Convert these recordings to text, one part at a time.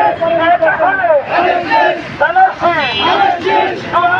Palestine! Palestine! Palestine!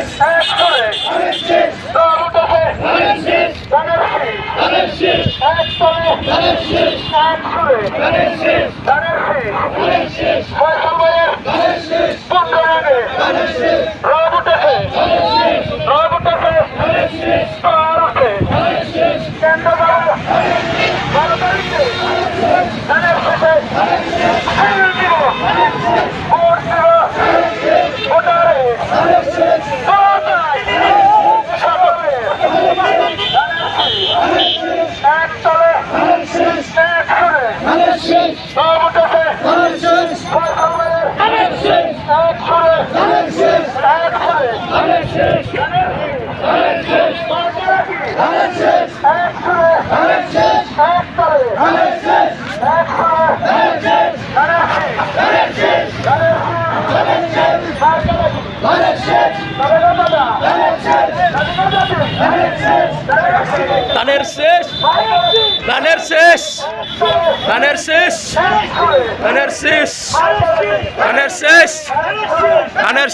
এক করে দল উঠেছে ধানের শীষ এক তলে এক করে ধানের শীষ ফয়সাল ভাইয়ের সব উঠেছে। এক সুরে। এক সুরে এক সুরে এক তলে এক সুরে ধানের শেষ ধানের শেষ ধানের শেষ ধানের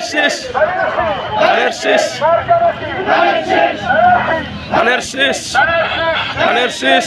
শেষ ধানের শেষ ধানের শেষ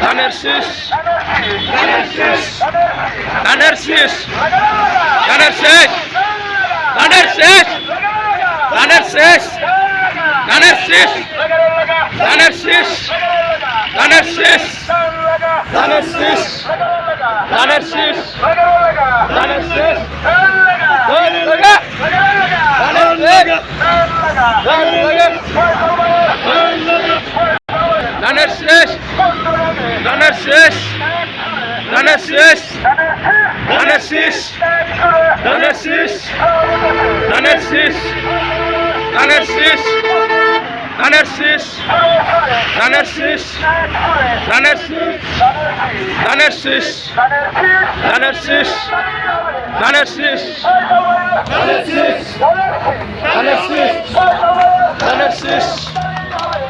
ধানের শেষ ধানের শেষ ধানের শেষ ধানের শেষ ধানের শেষ ধানের শেষ ধানের শেষ ধানের শেষ ধানের শেষ ধানের শেষ ধানের শেষ ধানের লাগা ধানের লাগা ধানের লাগা ধানের শেষ ধানের শেষ ধানের শেষ ধানের শেষ ধানের শেষ ধানের শেষ ধানের শেষ ধানের শেষ ধানের শেষ ধানের শেষ ধানের শেষ ধানের শেষ ধানের শেষ ধানের শেষ ধানের শেষ ধানের শেষ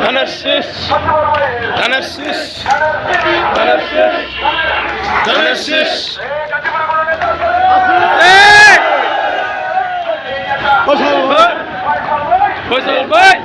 ধানের শেষ ধানের শেষ ধানের শীষ ধানের